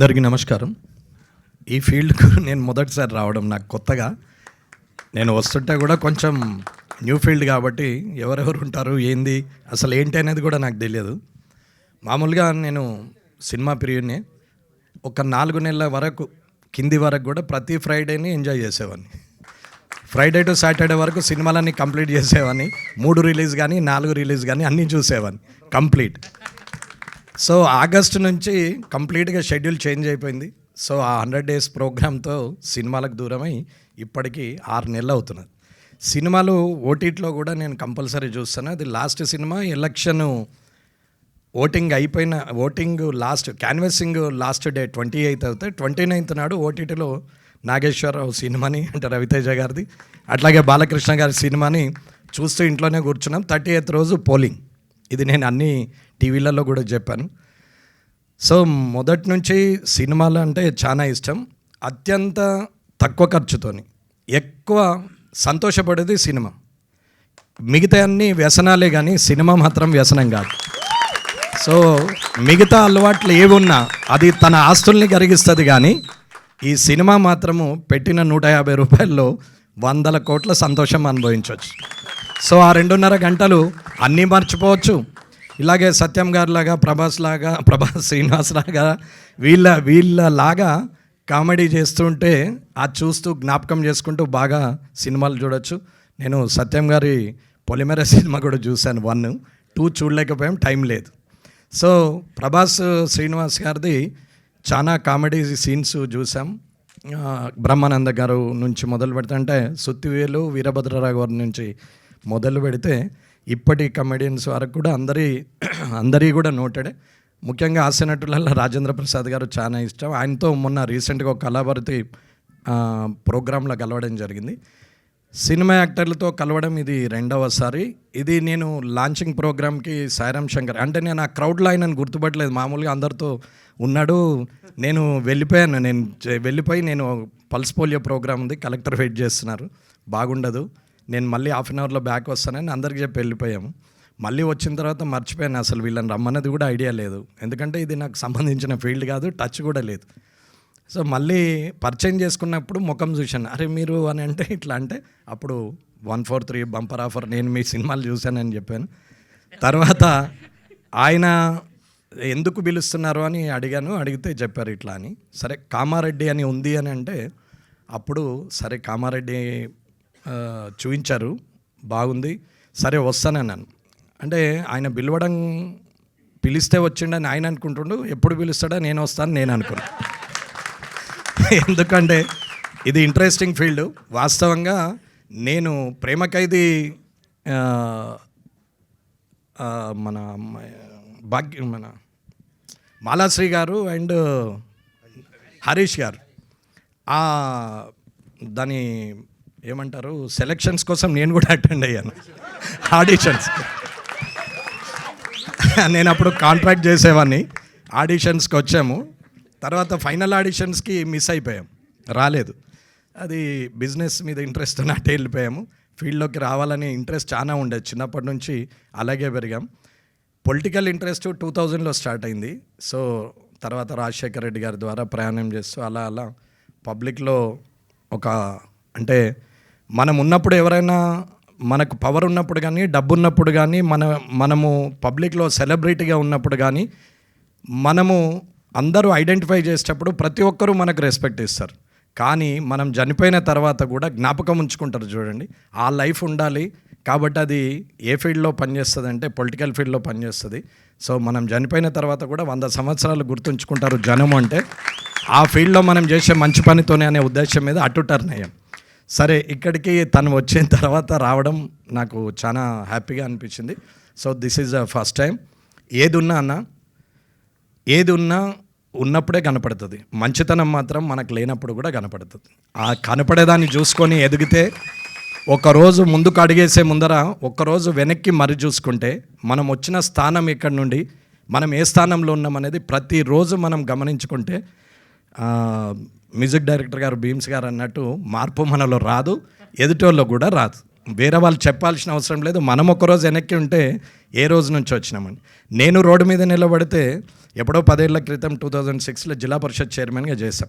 అందరికీ నమస్కారం. ఈ ఫీల్డ్కు నేను మొదటిసారి రావడం నాకు కొత్తగా. నేను వస్తుంటే కూడా కొంచెం న్యూ ఫీల్డ్ కాబట్టి ఎవరెవరు ఉంటారు ఏంది అసలు ఏంటి అనేది కూడా నాకు తెలియదు. మామూలుగా నేను సినిమా ప్రియుని ఒక నాలుగు నెలల వరకు కింది వరకు కూడా ప్రతి ఫ్రైడేని ఎంజాయ్ చేసేవాడిని ఫ్రైడే టు సాటర్డే వరకు సినిమాలన్నీ కంప్లీట్ చేసేవాడిని మూడు రిలీజ్ కానీ నాలుగు రిలీజ్ కానీ అన్నీ చూసేవాడిని కంప్లీట్. సో ఆగస్టు నుంచి కంప్లీట్గా షెడ్యూల్ చేంజ్ అయిపోయింది. సో ఆ హండ్రెడ్ డేస్ ప్రోగ్రామ్తో సినిమాలకు దూరమై ఇప్పటికీ ఆరు నెలలు అవుతున్నది. సినిమాలు ఓటీటీలో కూడా నేను కంపల్సరీ చూస్తాను. అది లాస్ట్ సినిమా ఎలక్షన్ ఓటింగ్ అయిపోయిన voting last canvassing last day twenty eighth అవుతే ట్వంటీ నైన్త్ నాడు ఓటీటీలో నాగేశ్వరరావు సినిమాని అంటే రవితేజ గారిది అట్లాగే బాలకృష్ణ గారి సినిమాని చూస్తూ ఇంట్లోనే కూర్చున్నాం. థర్టీ ఎయిత్ రోజు పోలింగ్. ఇది నేను అన్ని టీవీలలో కూడా చెప్పాను. సో మొదటి నుంచి సినిమాలు అంటే చాలా ఇష్టం. అత్యంత తక్కువ ఖర్చుతోని ఎక్కువ సంతోషపడేది సినిమా. మిగతా అన్ని వ్యసనాలే కానీ సినిమా మాత్రం వ్యసనం కాదు. సో మిగతా అలవాట్లు ఏమున్నా అది తన ఆస్తుల్ని కరిగిస్తుంది కానీ ఈ సినిమా మాత్రము పెట్టిన నూట యాభై రూపాయల్లో వందల కోట్ల సంతోషం అనుభవించవచ్చు సో ఆ రెండున్నర గంటలు అన్నీ మర్చిపోవచ్చు. ఇలాగే సత్యం గారిలాగా ప్రభాస్ లాగా ప్రభాస్ శ్రీనివాస్ లాగా వీళ్ళ వీళ్ళలాగా కామెడీ చేస్తుంటే అది చూస్తూ జ్ఞాపకం చేసుకుంటూ బాగా సినిమాలు చూడొచ్చు. నేను సత్యం గారి పొలిమెర సినిమా కూడా చూశాను వన్. టూ చూడలేకపోయాం టైం లేదు. సో ప్రభాస్ శ్రీనివాస్ గారిది చాలా కామెడీ సీన్స్ చూసాం బ్రహ్మానంద గారు నుంచి మొదలు పెడతా అంటే సుత్తివేలు వీరభద్రరావు గారి నుంచి మొదలు పెడితే ఇప్పటి కమెడియన్స్ వరకు కూడా అందరి అందరి కూడా నోటెడే ముఖ్యంగా హాస్య రాజేంద్ర ప్రసాద్ గారు చాలా ఇష్టం. ఆయనతో మొన్న రీసెంట్గా ఒక కళాభారతి ప్రోగ్రాంలో కలవడం జరిగింది. సినిమా యాక్టర్లతో కలవడం ఇది రెండవసారి. ఇది నేను లాంచింగ్ ప్రోగ్రామ్కి సాయిరామ్ శంకర్ అంటే నేను ఆ క్రౌడ్లో ఆయనను గుర్తుపట్టలేదు. మామూలుగా అందరితో ఉన్నాడు నేను వెళ్ళిపోయాను. నేను వెళ్ళిపోయి నేను పల్స్ పోలియో ప్రోగ్రామ్ ఉంది కలెక్టర్ వెయిట్ చేస్తున్నారు. బాగుండదు. నేను మళ్ళీ హాఫ్ అన్ అవర్లో బ్యాక్ వస్తానని అందరికి చెప్పి వెళ్ళిపోయాము మళ్ళీ వచ్చిన తర్వాత మర్చిపోయాను అసలు వీళ్ళని రమ్మన్నది కూడా ఐడియా లేదు. ఎందుకంటే ఇది నాకు సంబంధించిన ఫీల్డ్ కాదు టచ్ కూడా లేదు. సో మళ్ళీ పరిచయం చేసుకున్నప్పుడు ముఖం చూశాను. అరే మీరు అని అంటే ఇట్లా అంటే అప్పుడు one four three bumper offer నేను మీ సినిమాలు చూశానని చెప్పాను. తర్వాత ఆయన ఎందుకు పిలుస్తున్నారు అని అడిగాను. అడిగితే చెప్పారు ఇట్లా అని. సరే కామారెడ్డి అని ఉంది అని అంటే అప్పుడు సరే కామారెడ్డి చూపించారు బాగుంది. సరే వస్తానన్నాను అంటే ఆయన పిలవడం పిలిస్తే వచ్చిండని ఆయన అనుకుంటుండు ఎప్పుడు పిలుస్తాడో నేను వస్తాను నేను అనుకున్నాను ఎందుకంటే ఇది ఇంట్రెస్టింగ్ ఫీల్డ్ వాస్తవంగా నేను ప్రేమ ఖైదీ మన భాగ్య మన మాలాశ్రీ గారు అండ్ హరీష్ గారు. దాని ఏమంటారు? సెలక్షన్స్ కోసం నేను కూడా అటెండ్ అయ్యాను. ఆడిషన్స్ నేను అప్పుడు కాంట్రాక్ట్ చేసేవాడిని ఆడిషన్స్కి వచ్చాము. తర్వాత ఫైనల్ ఆడిషన్స్కి మిస్ అయిపోయాం. రాలేదు. అది బిజినెస్ మీద ఇంట్రెస్ట్ అటే వెళ్ళిపోయాము. ఫీల్డ్లోకి రావాలని ఇంట్రెస్ట్ చాలా ఉండేది చిన్నప్పటి నుంచి అలాగే పెరిగాం. పొలిటికల్ ఇంట్రెస్ట్ టూ థౌజండ్లో స్టార్ట్ అయింది. సో తర్వాత రాజశేఖర రెడ్డి గారి ద్వారా ప్రయాణం చేస్తూ అలా అలా పబ్లిక్లో ఒక అంటే మనం ఉన్నప్పుడు ఎవరైనా మనకు పవర్ ఉన్నప్పుడు కానీ డబ్బు ఉన్నప్పుడు కానీ మన మనము పబ్లిక్లో సెలబ్రిటీగా ఉన్నప్పుడు కానీ మనము అందరూ ఐడెంటిఫై చేసేటప్పుడు ప్రతి ఒక్కరూ మనకు రెస్పెక్ట్ ఇస్తారు. కానీ మనం చనిపోయిన తర్వాత కూడా జ్ఞాపకం ఉంచుకుంటారు చూడండి. ఆ లైఫ్ ఉండాలి. కాబట్టి అది ఏ ఫీల్డ్లో పనిచేస్తుంది అంటే పొలిటికల్ ఫీల్డ్లో పనిచేస్తుంది. సో మనం చనిపోయిన తర్వాత కూడా వంద సంవత్సరాలు గుర్తుంచుకుంటారు జనం అంటే. ఆ ఫీల్డ్లో మనం చేసే మంచి పనితోనే అనే ఉద్దేశం మీద అటు టర్న్ అయ్యాం. సరే ఇక్కడికి తను వచ్చిన తర్వాత రావడం నాకు చాలా హ్యాపీగా అనిపించింది. So this is the first time ఏది ఉన్నా అన్న ఏది ఉన్నా ఉన్నప్పుడే కనపడుతుంది. మంచితనం మాత్రం మనకు లేనప్పుడు కూడా కనపడుతుంది. ఆ కనపడేదాన్ని చూసుకొని ఎదిగితే ఒకరోజు ముందుకు అడిగేసే ముందర ఒక్కరోజు వెనక్కి మరి చూసుకుంటే మనం వచ్చిన స్థానం ఇక్కడ నుండి మనం ఏ స్థానంలో ఉన్నామనేది ప్రతిరోజు మనం గమనించుకుంటే మ్యూజిక్ డైరెక్టర్ గారు భీమ్స్ గారు అన్నట్టు మార్పు మనలో రాదు ఎదుటోళ్ళు కూడా రాదు. వేరే వాళ్ళు చెప్పాల్సిన అవసరం లేదు. మనం ఒకరోజు వెనక్కి ఉంటే ఏ రోజు నుంచి వచ్చినామని నేను రోడ్డు మీద నిలబడితే ఎప్పుడో పదేళ్ళ క్రితం టూ థౌజండ్ సిక్స్లో జిల్లా పరిషత్ చైర్మన్గా చేశాం.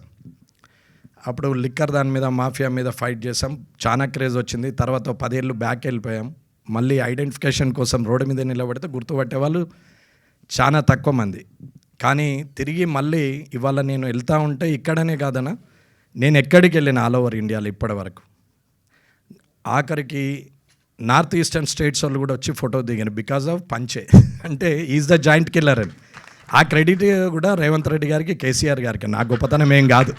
అప్పుడు లిక్కర్ దాని మీద మాఫియా మీద ఫైట్ చేసాం చాలా క్రేజ్ వచ్చింది. తర్వాత పదేళ్ళు బ్యాక్ వెళ్ళిపోయాం. మళ్ళీ ఐడెంటిఫికేషన్ కోసం రోడ్డు మీద నిలబడితే గుర్తుపట్టే వాళ్ళు చాలా తక్కువ మంది. కానీ తిరిగి మళ్ళీ ఇవాళ నేను వెళ్తూ ఉంటే ఇక్కడనే కాదనా నేను ఎక్కడికి వెళ్ళిన ఆల్ ఓవర్ ఇండియాలో ఇప్పటి వరకు. ఆఖరికి నార్త్ ఈస్టర్న్ స్టేట్స్ వాళ్ళు కూడా వచ్చి ఫోటో దిగాను బికాజ్ ఆఫ్ పంచే. అంటే ఈజ్ ద జాయింట్ కిల్లర్ అని. ఆ క్రెడిట్ కూడా రేవంత్ రెడ్డి గారికి కేసీఆర్ గారికి. నా గొప్పతనం ఏం కాదు.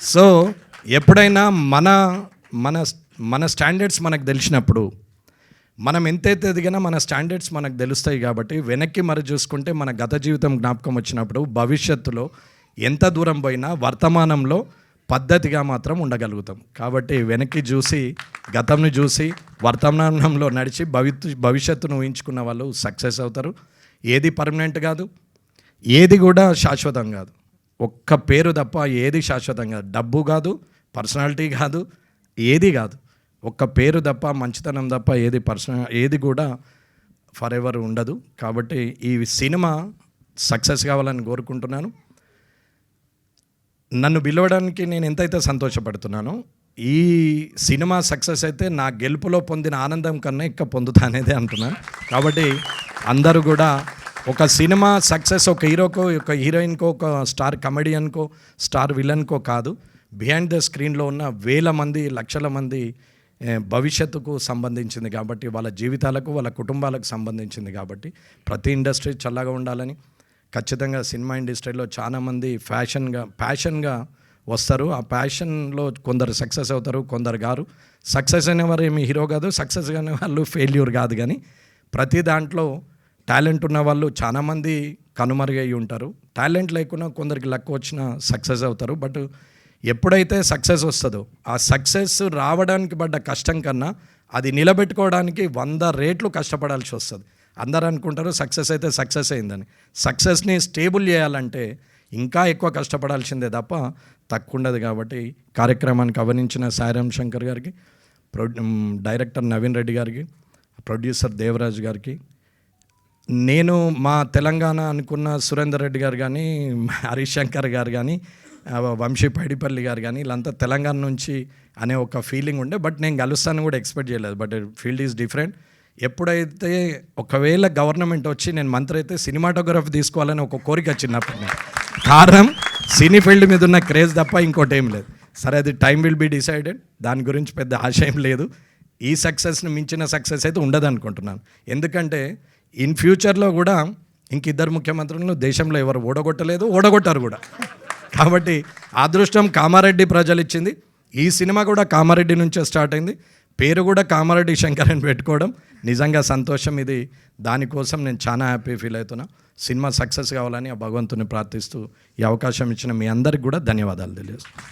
సో ఎప్పుడైనా మన మన మన స్టాండర్డ్స్ మనకు తెలిసినప్పుడు మనం ఎంతైతే ఎదిగినా మన స్టాండర్డ్స్ మనకు తెలుస్తాయి కాబట్టి వెనక్కి మరి చూసుకుంటే మన గత జీవితం జ్ఞాపకం వచ్చినప్పుడు భవిష్యత్తులో ఎంత దూరం పోయినా వర్తమానంలో పద్ధతిగా మాత్రం ఉండగలుగుతాం. కాబట్టి వెనక్కి చూసి గతంని చూసి వర్తమానంలో నడిచి భవిత్ భవిష్యత్తును ఊహించుకున్న వాళ్ళు సక్సెస్ అవుతారు. ఏది పర్మనెంట్ కాదు ఏది కూడా శాశ్వతం కాదు. ఒక్క పేరు తప్ప ఏది శాశ్వతం కాదు. డబ్బు కాదు పర్సనాలిటీ కాదు ఏది కాదు. ఒక్క పేరు తప్ప మంచితనం తప్ప ఏది పర్సన ఏది కూడా ఫర్ ఎవర్ ఉండదు. కాబట్టి ఈ సినిమా సక్సెస్ కావాలని కోరుకుంటున్నాను. నన్ను పిలవడానికి నేను ఎంతైతే సంతోషపడుతున్నానో ఈ సినిమా సక్సెస్ అయితే నా గెలుపులో పొందిన ఆనందం కన్నా ఎక్కువ పొందుతా అనేది అంటున్నాను. కాబట్టి అందరూ కూడా ఒక సినిమా సక్సెస్ ఒక హీరోకో ఒక హీరోయిన్కో ఒక స్టార్ కమెడియన్కో స్టార్ విలన్కో కాదు బిహైండ్ ద స్క్రీన్లో ఉన్న వేల మంది లక్షల మంది భవిష్యత్తుకు సంబంధించింది కాబట్టి వాళ్ళ జీవితాలకు వాళ్ళ కుటుంబాలకు సంబంధించింది కాబట్టి ప్రతి ఇండస్ట్రీ చల్లగా ఉండాలని ఖచ్చితంగా సినిమా ఇండస్ట్రీలో చాలామంది ఫ్యాషన్గా ప్యాషన్గా వస్తారు. ఆ ప్యాషన్లో కొందరు సక్సెస్ అవుతారు కొందరు గారు. సక్సెస్ అనేవారు ఏమి హీరో కాదు సక్సెస్ అనే వాళ్ళు ఫెయిల్యూర్ కాదు కానీ ప్రతి దాంట్లో టాలెంట్ ఉన్న వాళ్ళు చాలామంది కనుమరుగై ఉంటారు. టాలెంట్ లేకుండా కొందరికి లక్ వచ్చిన సక్సెస్ అవుతారు. బట్ ఎప్పుడైతే సక్సెస్ వస్తుందో ఆ సక్సెస్ రావడానికి పడ్డ కష్టం కన్నా అది నిలబెట్టుకోవడానికి వంద రేట్లు కష్టపడాల్సి వస్తుంది. అందరూ అనుకుంటారు సక్సెస్ అయితే సక్సెస్ అయిందని. సక్సెస్ని స్టేబుల్ చేయాలంటే ఇంకా ఎక్కువ కష్టపడాల్సిందే తప్ప తక్కువ ఉండదు కాబట్టి కార్యక్రమానికి గమనించిన సాయిరామ్ శంకర్ గారికి ప్రొ డైరెక్టర్ నవీన్ రెడ్డి గారికి ప్రొడ్యూసర్ దేవరాజ్ గారికి నేను మా తెలంగాణ అనుకున్న సురేందర్ రెడ్డి గారు కానీ హరీష్ శంకర్ గారు కానీ వంశీ పైడిపల్లి గారు కానీ వీళ్ళంతా తెలంగాణ నుంచి అనే ఒక ఫీలింగ్ ఉండే బట్ నేను కలుస్తాను కూడా ఎక్స్పెక్ట్ చేయలేదు. బట్ ఫీల్డ్ ఈజ్ డిఫరెంట్ ఎప్పుడైతే ఒకవేళ గవర్నమెంట్ వచ్చి నేను మంత్రి అయితే సినిమాటోగ్రఫీ తీసుకోవాలని ఒక కోరిక వచ్చినప్పుడు కారణం సినీ ఫీల్డ్ మీద ఉన్న క్రేజ్ తప్ప ఇంకోటి ఏం లేదు. సరే అది టైం విల్ బి డిసైడెడ్ దాని గురించి పెద్ద ఆశయం లేదు. ఈ సక్సెస్ని మించిన సక్సెస్ అయితే ఉండదు అనుకుంటున్నాను. ఎందుకంటే ఇన్ ఫ్యూచర్లో కూడా ఇంక ఇద్దరు ముఖ్యమంత్రులను దేశంలో ఎవరు ఓడగొట్టలేదు ఓడగొట్టారు కూడా. కాబట్టి అదృష్టం కామారెడ్డి ప్రజలు ఇచ్చింది ఈ సినిమా కూడా కామారెడ్డి నుంచే స్టార్ట్ అయింది. పేరు కూడా కామారెడ్డి శంకర్ అని పెట్టుకోవడం నిజంగా సంతోషం. ఇది దానికోసం నేను చాలా హ్యాపీ ఫీల్ అవుతున్నా. సినిమా సక్సెస్ కావాలని ఆ భగవంతుని ప్రార్థిస్తూ ఈ అవకాశం ఇచ్చిన మీ అందరికి కూడా ధన్యవాదాలు తెలియజేస్తాను